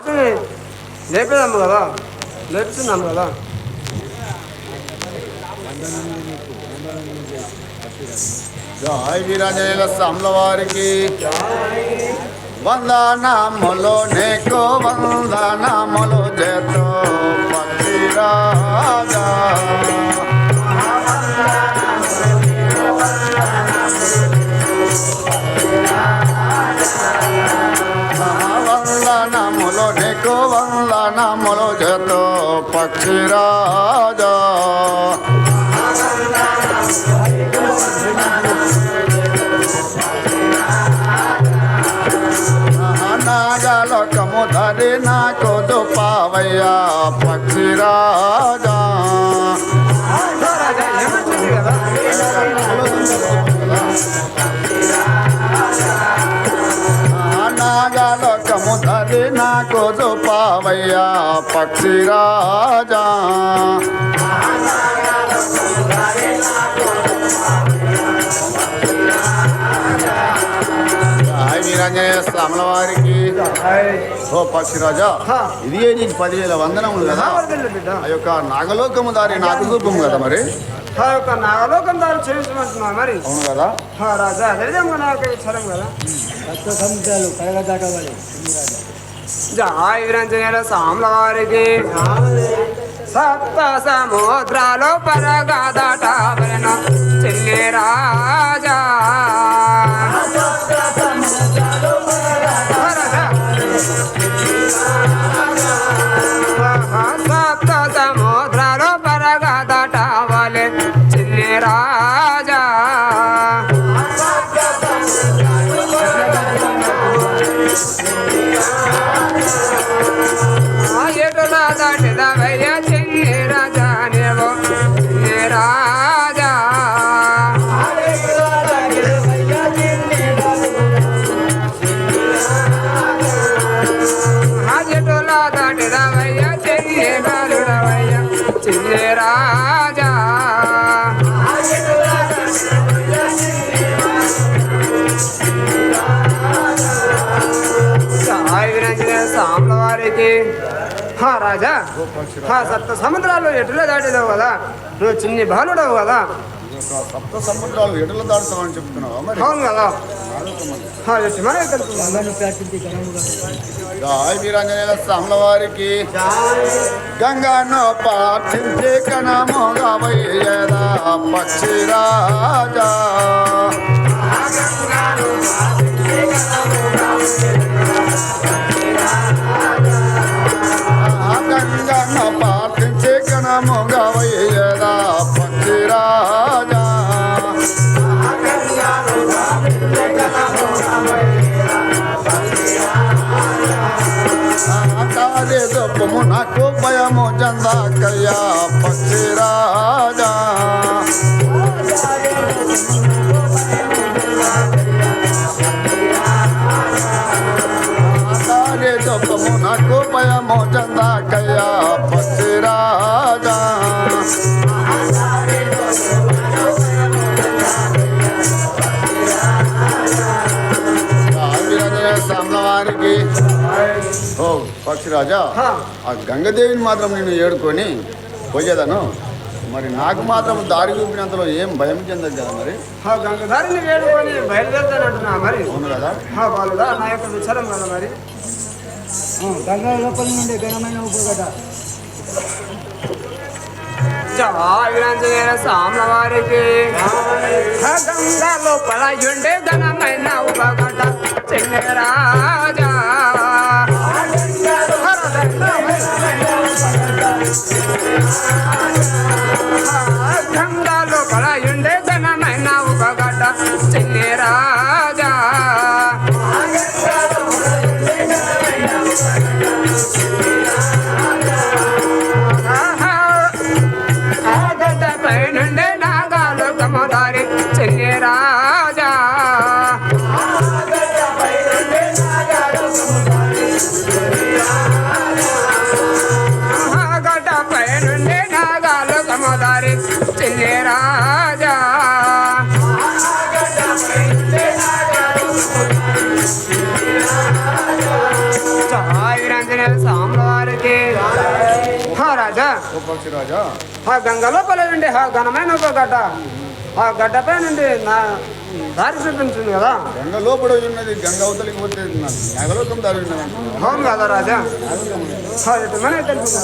అతను లేపేదాము కదా? లేపుతున్నాము కదా? జయ వీరాంజనేయుల స్వాముల వారికి వందనామలో నీకు వందనామలు చేతో పక్షిరాజా. వందనములు నీకు వందనములు చేతో పక్షిరాజా. దుపావయ్యా పక్షిరాజా హాయ్ వీరాంజనేయ స్వాముల వారికి. ఓ పక్షిరాజా హా. ఇది నీకు పదివేల వందనములు కదా? ఆ యొక్క నాగలోకము దారి నాకు రూపం కదా మరి? ఆ యొక్క నాగలోకం దారి చేయించమంటున్నా మరి? అవును కదా? ఆ రాజా ఇచ్చారం కదా? సప్త సముద్రాలు కడగదాటవాలి సాముల వారికి సప్త సముద్రాలు పరగా దాటవలన చెల్లి రాజా. రాజా సాయి విరంజన సాంబ వారికి. హా రాజా హా సప్త సముద్రాలు ఎటులో దాటిదావు కదా? నువ్వు చిన్ని బాలుడవు కదా? సప్త సముద్రాలు ఎడలు దాడుతామని చెప్తున్నావా మరి? అవును కదా. జయ వీరాంజనేయుల స్వాముల వారికి. గంగను పాటించి కణముగా వయ్యదా పక్షిరాజా. ਜਾਂਦਾ ਕਰਿਆ ਪੱਖੇ ਰਾਜਾ ਸਾਰੇ ਜੋ ਕਮੋਨਾ ਕੋ ਪਿਆ ਮੋ ਜਾਂਦਾ ਕਰਿਆ ਪੱਖੇ ਰਾਜਾ ਸਾਰੇ ਜੋ ఓ పక్షిరాజా హా. ఆ గంగదేవిని మాత్రం నేను ఏడుకొని పోయేదను. మరి నాకు మాత్రం దారి చూపినంతలో ఏం భయం చెందదు కదా మరి? హా గంగధారిని వేడుకొని బయలుదేరుతానంటున్నా మరి. అవును కదా? హా బాలుడా నా యొక్క విచారం కదా మరి. గంగా లోపల నుండి ఘనమైన ఉపగట జావిరాంజనేయ సాంబ వారికి హా గంగా లోపల ఉండే ఘనమైన ఉపగట చిన్ని రాజా హా రాజా ఓ పక్షి రాజా ఆ గంగ లోపల నుండి ఆ ఘనమైన ఒక గడ్డ. ఆ గడ్డపై నుండి నా దారి చూపించింది కదా. గంగ లోపల ఉన్నది గంగ అవతలికి పోతే నగలోకం దారి? అవును కదా రాజా. తెలుసు.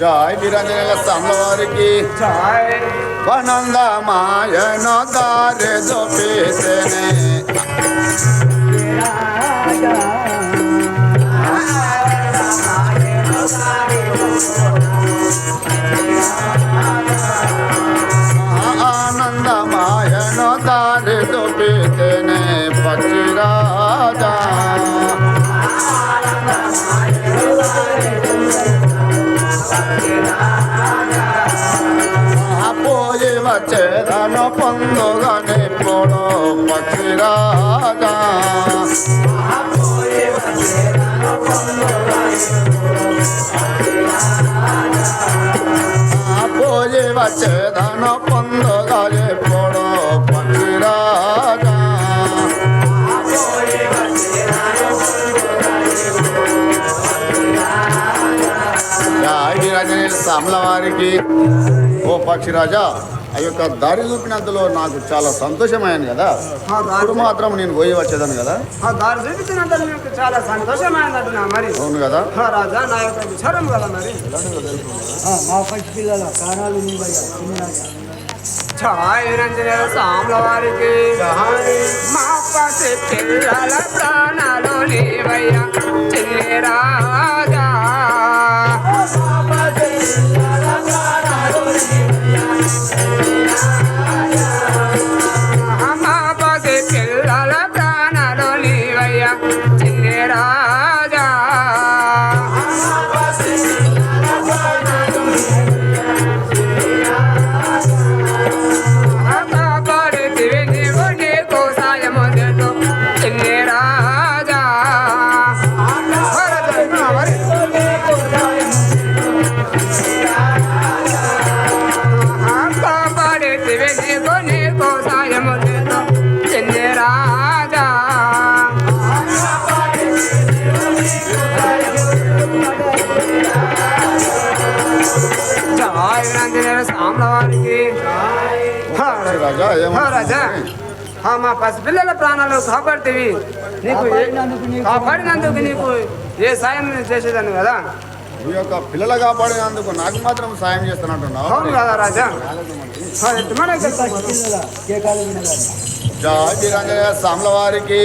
నేను తడవని మీడియా పట్టి చెప్తున్నాను జై వీరాంజనేయుల స్వాముల వారికి చాయ్ వనందమాయన దారి దొపేసెనే ఆనందమాయన దారి దొపేసెనే పక్షి రాజా పక్షి రాజా పోయి వచ్చేదను పొందుగానే పొడో పక్షి రాజా రాజనే సామల వారికి ఓ పక్షిరాజా ఆ యొక్క దారి చూపినంతలో నాకు చాలా సంతోషమైంది కదా. ఇప్పుడు మాత్రం నేను పోయి వచ్చేదాను కదా. ఆ దారి చూపించినంత నీకు చాలా మరి. అవును కదా. ఆ రాజా నా యొక్క విచారం కదా మరి. మా పిల్లల ప్రాణాలు పసి పిల్లల ప్రాణాలు నీవయ్యా చిన్ని రాజా. మా పసిపిల్లల ప్రాణాలు కాపాడుతీవి. నీకు కాపాడినందుకు నీకు- ఏ సాయం నేను చేసేదాన్ని కదా? ఈ యొక్క పిల్లలు కాపాడినందుకు నాకు మాత్రం సాయం చేస్తున్నట్టున్నావు. అవును కదా రాజా. ఆ, ఎట్టు మన పచ్చి పిల్లల కేకాలు వినగాలి జై వీరాంజనేయ సామల వారికి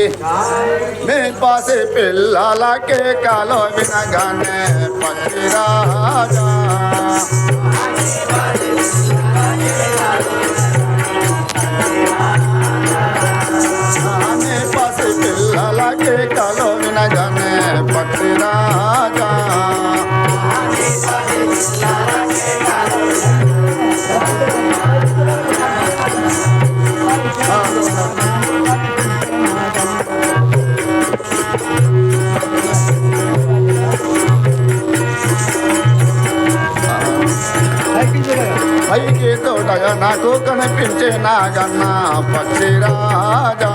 నీ పాసి పిల్లలకే కాలో వినగానే పక్షి రాజా. తోటగా నాకు కనిపించే నాగన్న పక్షి రాజా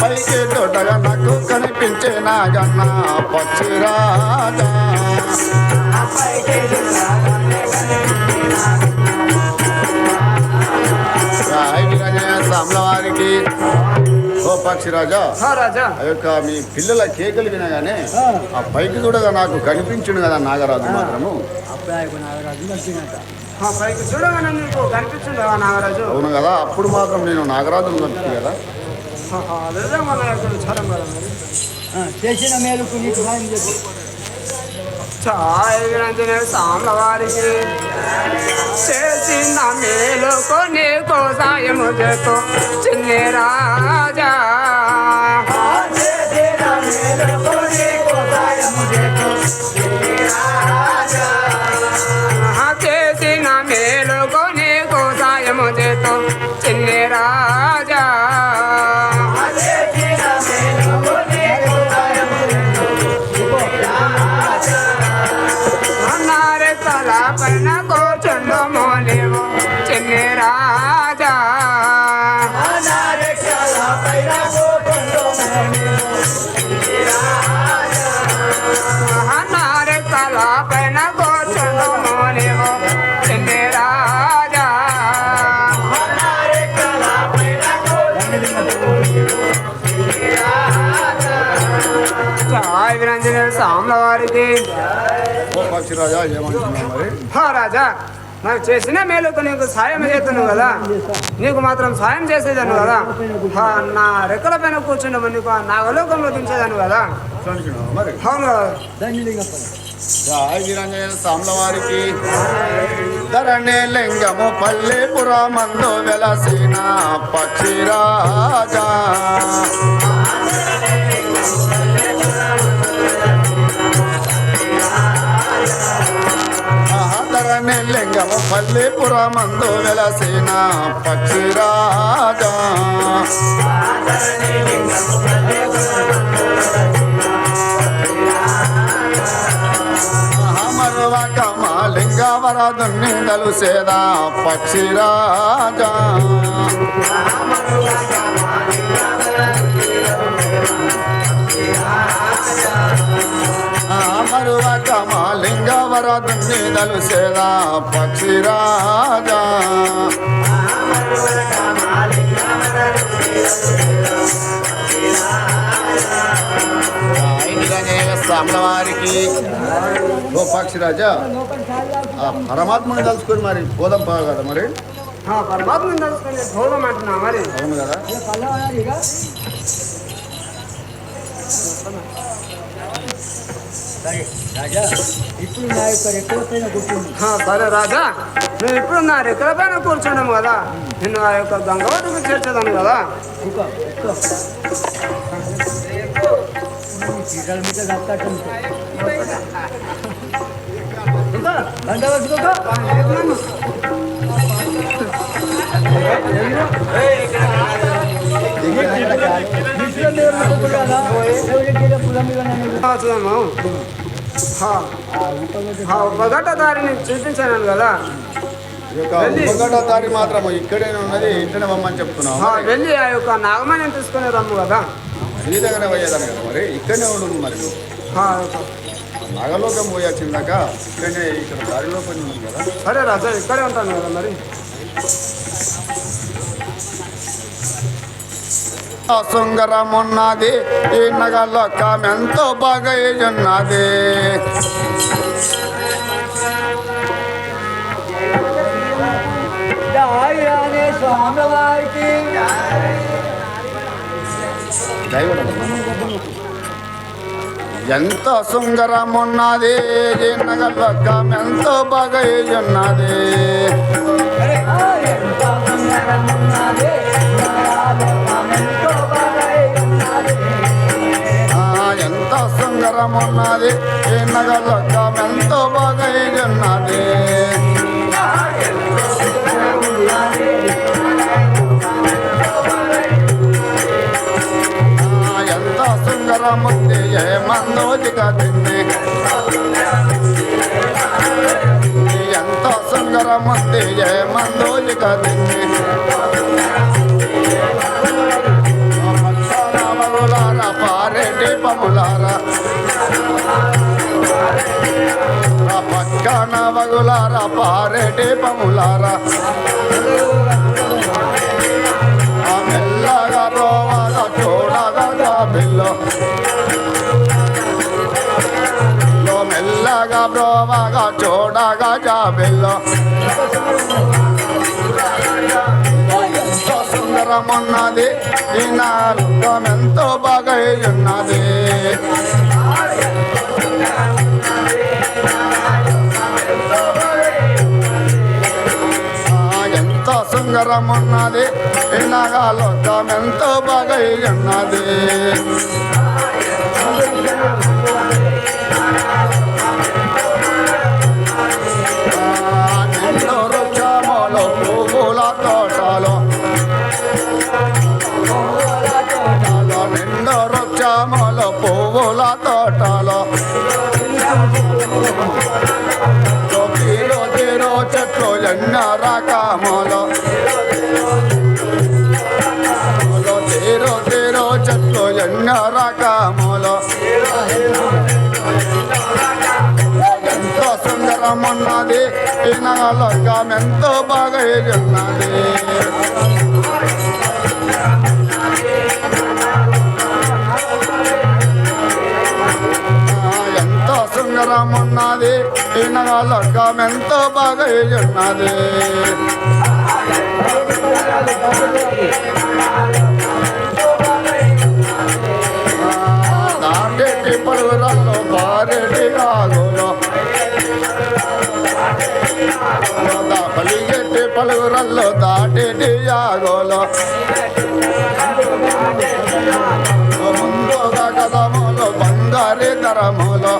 పైకి తోటగా నాకు కనిపించే నాగన్న పక్షి రాజా రాయ విరజయ సామ్ల వారికి ఓ పక్షి రాజా హా, రాజా. ఆ యొక్క మీ పిల్లల కేకలు వినగానే ఆ. పైకి చూడగా నాకు కనిపించును కదా నాగరాజు మాత్రము. నాగరాజు కనిపించింది నాగరాజు? అవును కదా అప్పుడు మాత్రం నేను నాగరాజును కనిపి కదా. చేసిన మేలుకు నీకు సాయం చెప్పు చాయ్ విరంజనేయ సాంబ చేసిన మేలుకు నీకు సాయము చేతు చిన్ని రాజా. చేసిన మేలుకు నీకు సాయము చేతు చిన్ని రాజా. సాముల వారికి ఓ పక్షిరాజా ఏమంటున్నావు మరి? హా రాజా నాకు చేసిన మేలుకు నీకు సాయం చేస్తున్నావు కదా. నీకు మాత్రం సాయం చేసేదాను కదా. నా రెక్కల పైన కూర్చుండమని నీకు ఆ నాగలోకంలో దించేదాను కదా. అవును కదా. దండలింగప్ప జయ వీరంజనేయ స్వాముల వారికి ధరణి లింగము పల్లెపురమందు వెలసిన పక్షిరాజా. ధరణి లింగము పల్లెపురమందు వెలసిన పక్షిరాజా. మహామరువక మాలింగవరదుని దలుసేదా పక్షిరాజా. మరువక మాలింగవరదుని దలుసేదా పక్షిరాజా. వారికి ఓ పక్షిరాజా ఆ పరమాత్మని తలుచుకొని మరి పోదాం పా కదా మరి? పరమాత్మను తలుచుకొని పోదాం అంటున్నా మరి. అవును కదా? సరే రాజా ఇప్పుడు నా యొక్క రెక్కల పైన కూర్చుంది ఆ, సరే రాజా నువ్వు ఇప్పుడు నా రెక్కల పైన కూర్చున్నాము కదా నిన్ను ఆ యొక్క గంగవతికి చేర్చేదాను కదా కుక్క కుక్క చీరల మీద దక్కటం గంట పట్టుకోక ఆ, చూడము ఆ, ఆ ఒకగట్ట దారిని చూపించాను కదా. ఈ యొక్క ఉపగడ దారి మాత్రం ఇక్కడే ఉన్నది ఇంటనే పొమ్మని చెప్తున్నావు ఆ, వెళ్ళి ఆ యొక్క నాగమణిని తీసుకొని రమ్ము కదా. నీ దగ్గర పోయేదాన్ని కదా మరి. ఇక్కడనే ఉండు మరి నాగలోకం పోయొచ్చిందాక ఇక్కడనే ఇక్కడ దారిలో పని ఉంది కదా. సరే రాజా ఇక్కడే ఉంటాను కదా మరి. శృంగరమున్నది. ఈ నగలోకం ఎంతో బాగా ఉన్నది ఎంత సుందరమున్నది ఈ నగలోకం ఎంతో బాగా ఉన్నది ఎంత సుందరమున్నది సుందరమున్నది ఈ నగలోకం ఎంతో బాగా ఎంత సుందరముంది ఏ మందోజిగా తింది. ఎంత సుందరముంది ఏ మందోజిగా తింది. పారెడ్డి పములారా పక్కన వగులారా పారెడ్డి పములారా మెల్లగా రోవగా చూడగా జాబిల్లో. మెల్లగా బ్రోవగా చూడగా జాబిల్లో. సుందరమున్నది ఈ నాలుగం ఎంతో బాగా ఉన్నది ఆ, ఎంతో సుందరమున్నది ఈ నాగాలోకం ఎంతో బాగా ఉన్నది వృక్షములు పువ్వుల తోటలో. తేరో తీరు చెట్లు ఎన్నో రకములు. తేరో తీరు చెట్లు ఎన్నో రకములు. ఎంతో సుందరమున్నది ఈ నగలోకం ఎంతో బాగా ఉన్నది ఉన్నది ఈనగా ఎంతో బాగా ఉన్నది దాటేటి పలువురల్లో భారెటి ఆగులో పలిగెట్టి పలుగురల్లో దాటేటి ఆగోలో. ముందు కదములో బంగారి ధరములో.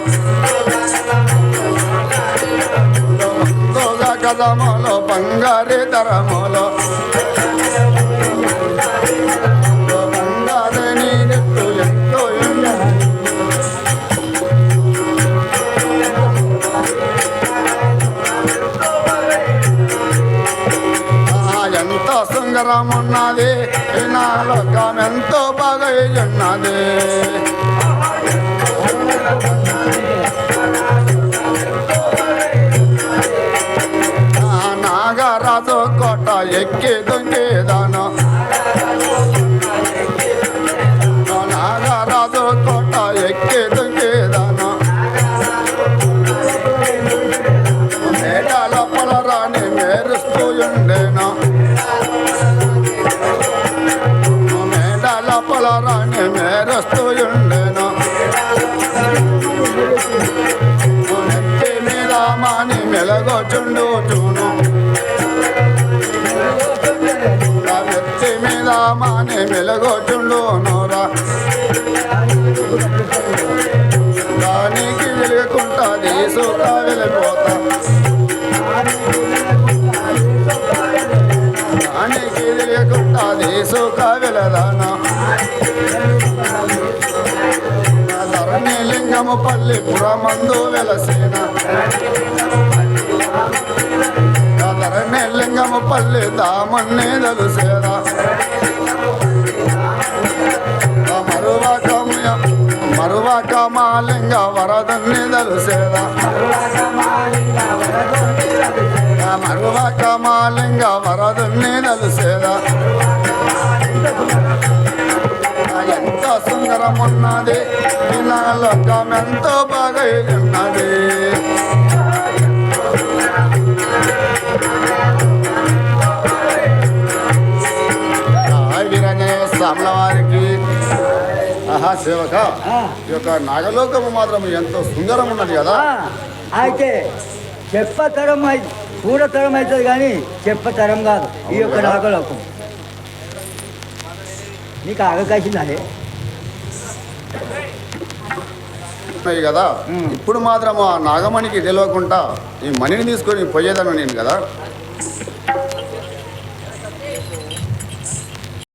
ముందుగా బంగారి తరములో బంగారు ఎంతో ఉన్నది. సుందరం నా లోకం ఎంతో బాగా ఉన్నది నాగరాజు కోట ఎక్కి దొంగేదాను మాని నోరా. దానికి వెలుగుకుంటా తీసుకుంటా వెళ్ళిపోతా దానికి వెలుగుకుంటా తీసుకుంటా వెళ్ళదానా ధరణి లింగము పల్లి పురమందు వెలసేన. ధరణి లింగము పల్లి దామన్నే దలుసేరా మరువక మాలింగ వరదన్ని దలుసేరా మరువక మాలింగ వరదన్ని దలుసేరా ఎంత సుందరం ఉన్నది ఇలా లోకం ఎంతో బాగా ఉన్నది సేవక ఆ, ఈ యొక్క నాగలోకము మాత్రం ఎంతో సుందరం ఉన్నది కదా అయితే చెప్పతరం చూడతరం అవుతుంది కానీ చెప్పతరం కాదు ఈ యొక్క నాగలోకం. నీకు ఆగకాసిందే ఉన్నాయి కదా. ఇప్పుడు మాత్రం ఆ నాగమణికి తెలియకుండా ఈ మణిని తీసుకొని పోయేదాను నేను కదా.